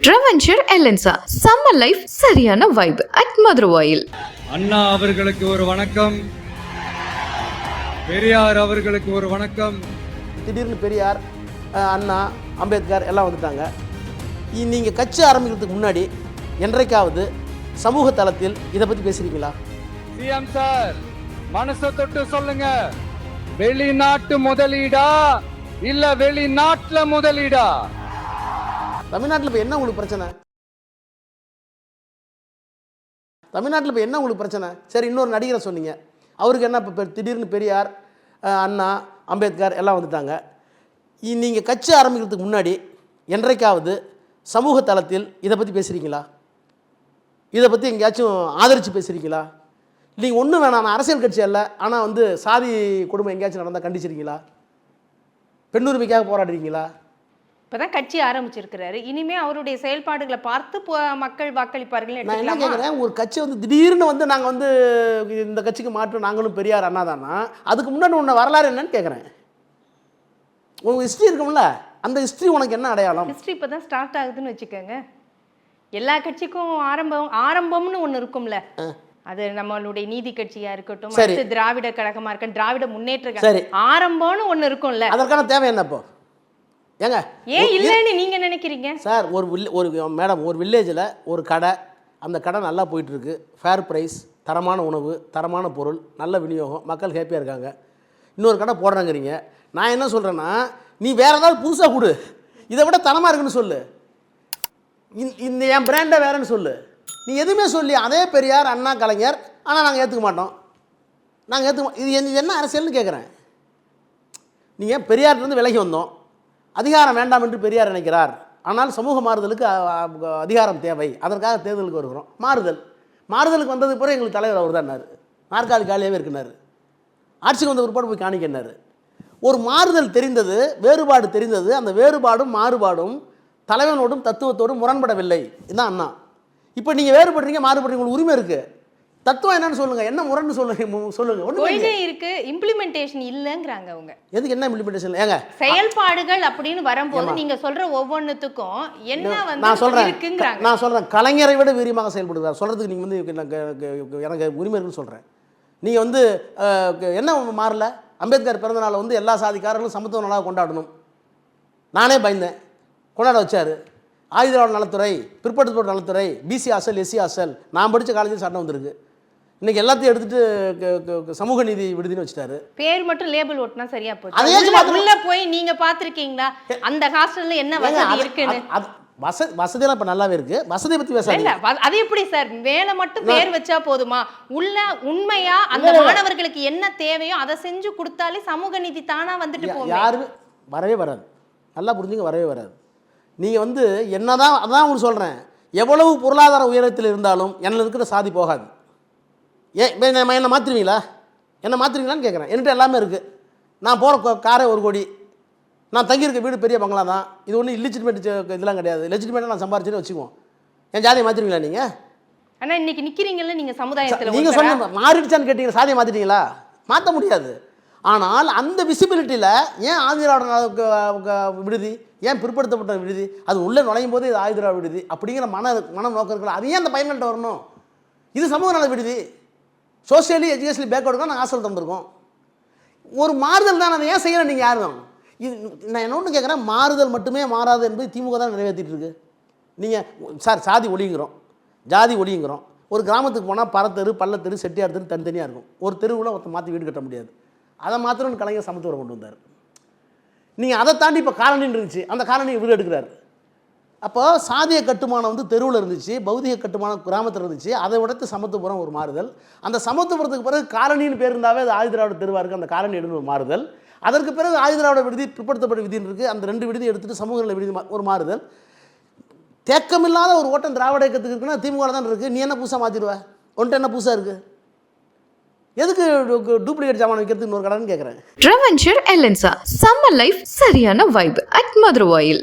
ரெவென்ச்சர் எலென்சா summer life சரியான vibe at Maduravoyal அண்ணா அவர்களுக்கு ஒரு வணக்கம். பெரியார் அவர்களுக்கு ஒரு வணக்கம். திடீர்னு பெரியார் அஹ், அண்ணா அம்பேத்கர் எல்லாம் வந்துட்டாங்க. நீங்கள் கட்சி ஆரம்பிக்கிறதுக்கு முன்னாடி என்றைக்காவது சமூக தளத்தில் இதை பற்றி பேசுறீங்களா? சிஎம் சார் மனசை தொட்டு சொல்லுங்க. வெளிநாட்டு முதலீடா இல்ல வெளிநாட்டுல முதலீடா? தமிழ்நாட்டில் இப்போ என்ன உங்களுக்கு பிரச்சனை? தமிழ்நாட்டில் இப்போ என்ன உங்களுக்கு பிரச்சனை? சரி இன்னொரு நடிகரை சொன்னீங்க. அவருக்கு என்ன இப்போ திடீர்னு பெரியார் அண்ணா அம்பேத்கர் எல்லாம் வந்துட்டாங்க. நீங்கள் கட்சி ஆரம்பிக்கிறதுக்கு முன்னாடி என்றைக்காவது சமூக தளத்தில் இதை பற்றி பேசுகிறீங்களா இதை பற்றி எங்கேயாச்சும் ஆதரித்து பேசுகிறீங்களா நீங்கள் ஒன்றும் வேணாம் நான் அரசியல் கட்சி அல்ல ஆனால் வந்து சாதி குடும்பம் எங்கேயாச்சும் நடந்தால் கண்டிச்சிருக்கீங்களா? பெண்ணுரிமைக்காக போராடுறீங்களா? இப்பதான் கட்சி ஆரம்பிச்சிருக்கிறாரு. இனிமே அவருடைய செயல்பாடுகளை பார்த்து மக்கள் வாக்களிப்பார்கள் நான் என்ன? கேட்குறேன் ஒரு கட்சி வந்து திடீர்னு வந்து நாங்கள் வந்து இந்த கட்சிக்கு மாற்று நாங்களும் பெரியார் அண்ணா தானா அதுக்கு முன்னாடி உன்னை வரலாறு என்னன்னு கேட்குறேன் உனக்கு ஹிஸ்ட்ரி இருக்கும்ல அந்த ஹிஸ்ட்ரி உனக்கு என்ன அடையாளம்? ஹிஸ்டரி இப்பதான் ஸ்டார்ட் ஆகுதுன்னு வச்சுக்கோங்க. எல்லா கட்சிக்கும் ஆரம்பம் ஆரம்பம்னு ஒண்ணு இருக்கும்ல. அது நம்மளுடைய நீதி கட்சியா இருக்கட்டும் திராவிட கழகமா இருக்கட்டும் திராவிட முன்னேற்ற ஆரம்பம்னு ஒண்ணு இருக்கும்ல. அதற்கான தேவை என்ன இப்போ? ஏங்க ஏன் இல்லைன்னு நீங்க நினைக்கிறீங்க? சார் ஒரு வில் ஒரு மேடம் ஒரு வில்லேஜில் ஒரு கடை. அந்த கடை நல்லா போயிட்டுருக்கு. ஃபேர் ப்ரைஸ் தரமான உணவு தரமான பொருள் நல்ல விநியோகம் மக்கள் ஹேப்பியாக இருக்காங்க. இன்னொரு கடை போடுறாங்கிறீங்க. நான் என்ன சொல்கிறேன்னா நீ வேற ஏதாவது புதுசாக கொடு. இதை விட தரமாக இருக்குன்னு சொல்லு. இந்த- இந்த என் பிராண்டை வேறன்னு சொல்லு. நீ எதுவுமே சொல்லி அதே பெரியார் அண்ணா கலைஞர் ஆனால் நாங்கள் ஏற்றுக்க மாட்டோம். நாங்கள் ஏற்றுக்க இது என்ன- இது என்ன அரசியல்னு கேட்குறேன் நீங்கள் பெரியார்லேருந்து விலகி வந்தோம்? அதிகாரம் வேண்டாம் என்று பெரியார் நினைக்கிறார். ஆனால் சமூக மாறுதலுக்கு அதிகாரம் தேவை. அதற்காக தேர்தலுக்கு வருகிறோம். மாறுதல். மாறுதலுக்கு வந்தது பிறகு எங்களுக்கு தலைவர் அவர் தான் நாற்காலி காலியாகவே இருக்கினார் ஆட்சிக்கு வந்த பிற்பாடு போய் காணிக்கினார் ஒரு மாறுதல் தெரிந்தது வேறுபாடு தெரிந்தது. அந்த வேறுபாடும் மாறுபாடும் தலைவனோடும் தத்துவத்தோடும் முரண்படவில்லை. இதுதான் அண்ணா. இப்போ நீங்கள் வேறுபடுறீங்க மாறுபடுறீங்க உங்களுக்கு உரிமை இருக்குது தத்துவம் என்னன்னு சொல்லுங்கள் என்ன முரண்னு சொல்லுங்க. சொல்லுங்க. கொள்கை இருக்கு இம்ப்ளிமெண்டேஷன் இல்லைங்கிறாங்க அவங்க. எதுக்கு என்ன இம்ப்ளிமெண்டேஷன் ஏங்க செயல்பாடுகள் அப்படின்னு வரும்போது நீங்க சொல்ற ஒவ்வொன்றுத்துக்கும் என்ன நான் வந்து சொல்கிறேன் இருக்குங்கிறாங்க. நான் சொல்கிறேன் கலைஞரை விட வீரியமாக செயல்படுகிறார். சொல்கிறதுக்கு நீங்கள் வந்து எனக்கு உரிமை இருக்குன்னு சொல்கிறேன் நீங்கள் வந்து என்ன மாறல? அம்பேத்கர் பிறந்த நாளை வந்து எல்லா சாதிக்காரர்களும் சமத்துவ நாளாக கொண்டாடணும். நானே பயந்தேன். கொண்டாட வச்சார். ஆயுதவாட நலத்துறை பிற்படுத்தப்பட்ட நலத்துறை பிசி அசல் எஸ்சி அசல் நான் படித்த காலேஜில் சட்டம் வந்திருக்கு. இன்றைக்கி எல்லாத்தையும் எடுத்துட்டு சமூக நீதி விடுதின்னு வச்சுட்டாரு. பேர் மட்டும் லேபிள் ஒட்டினா சரியா போச்சு. உள்ள- போய் நீங்க பாத்திருக்கீங்களா அந்த ஹாஸ்டல்ல என்ன வசதி இருக்குன்னு? வசதி வசதியெல்லாம் இப்போ நல்லாவே இருக்குது வசதியை பேசாதீங்க. வ- அது எப்படி சார்? மேல மட்டும் பேர் வச்சா போதுமா? உள்ள உண்மையா அந்த. மாணவர்களுக்கு என்ன தேவையோ அதை செஞ்சு கொடுத்தாலே சமூக நீதி தானா வந்துட்டு போகும் யாருமே வரவே வராது. நல்லா புரிஞ்சுங்க வரவே வராது. நீங்கள் வந்து என்னதான் அதான் உங்களுக்கு சொல்கிறேன் எவ்வளவு பொருளாதார உயரத்தில் இருந்தாலும் என்னில் இருக்கிற சாதி போகாது. ஏன் இப்போ என்ன என்ன மாற்றுவீங்களா என்ன மாற்றுவீங்களான்னு கேட்குறேன். என்கிட்ட எல்லாமே இருக்குது நான் போகிற காரே ஒரு கோடி. நான் தங்கியிருக்க வீடு பெரிய பங்களா தான். இது ஒன்றும் இல்லிஜிட்மேட் இதெல்லாம் கிடையாது. லெஜிட்மேட்டாக நான் சம்பாரிச்சுட்டு வச்சுக்குவோம். என் ஜாதியை மாற்றுவீங்களா நீங்கள் ஆனா இன்னைக்கு நிக்கிறீங்கல்ல நீங்க சமுதாயத்துல நீங்க? சொன்ன மாறிடுச்சான்னு கேட்டீங்க சாதியை மாத்திட்டீங்களா? மாற்ற முடியாது. ஆனால் அந்த விசிபிலிட்டியில் ஏன் ஆதிராவிட விடுதி ஏன் பிற்படுத்தப்பட்ட விடுதி அது உள்ளே நுழையும் போது இது ஆயுதிராவிட விடுதி அப்படிங்கிற மன மன நோக்கம் இருக்குல்ல அது ஏன் அந்த பயன்கிட்ட வரணும். இது சமூக நல விடுதி. சோசியலி எஜுகேஷனலி பேக்வர்டு தான் நாங்கள் ஹாஸ்டல் தந்திருக்கோம். ஒரு மாறுதல் தான் அதை ஏன் செய்யலை நீங்கள் யாரும் இது நான் என்ன ஒன்று கேட்குறேன் மாறுதல் மட்டுமே மாறாது என்பது திமுக தான் நிறைவேற்றிட்டு இருக்கு. நீங்கள் சார் சாதி ஒளிங்கிறோம். ஜாதி ஒளிங்கிறோம். ஒரு கிராமத்துக்கு போனால் பரத்தெரு பள்ளத்தெரு செட்டியார் தெரு தனித்தனியாக இருக்கும். ஒரு தெருவில் ஒருத்தர் மாற்றி வீடு கட்ட முடியாது. அதை மாத்திரம் கலைஞர் சமத்துவரை கொண்டு வந்தார். நீங்கள் அதை தாண்டி இப்போ காலனின்னு இருந்துச்சு. அந்த காரணியை வீடு எடுக்கிறார். அப்போ சாதிய கட்டுமானம் வந்து தெருவில் இருந்துச்சு பௌதிக கட்டுமானம் கிராமத்தில் இருந்துச்சு அதை விடத்து சமத்துவபுரம் ஒரு மாறுதல். அந்த சமத்துவபுரத்துக்கு பிறகு காலனின்னு பேர் இருந்தாவே அது ஆதிதிராவிட தெருவாக இருக்குது அந்த காலனி எடுன்னு ஒரு மாறுதல். அதற்கு பிறகு ஆயுதிராவிட விடுதி பிற்படுத்தப்பட்ட விதின்னு இருக்குது அந்த ரெண்டு விடுதி எடுத்துட்டு சமூக நல விடுதி ஒரு மாறுதல். தேக்கமில்லாத ஒரு ஓட்டம் திராவிட இயக்கத்துக்கு இருக்குன்னா திமுக தான் இருக்குது நீ என்ன புதுசாக மாற்றிடுவ உன்ட்ட என்ன புதுசாக இருக்குது எதுக்கு டூப்ளிகேட் ஜாமான் வைக்கிறதுக்கு இன்னொரு கடைன்னு கேட்குறேன் ரெவென்ச்சர் எலென்சா சம்மர் லைஃப் சரியான vibe at Maduravoyal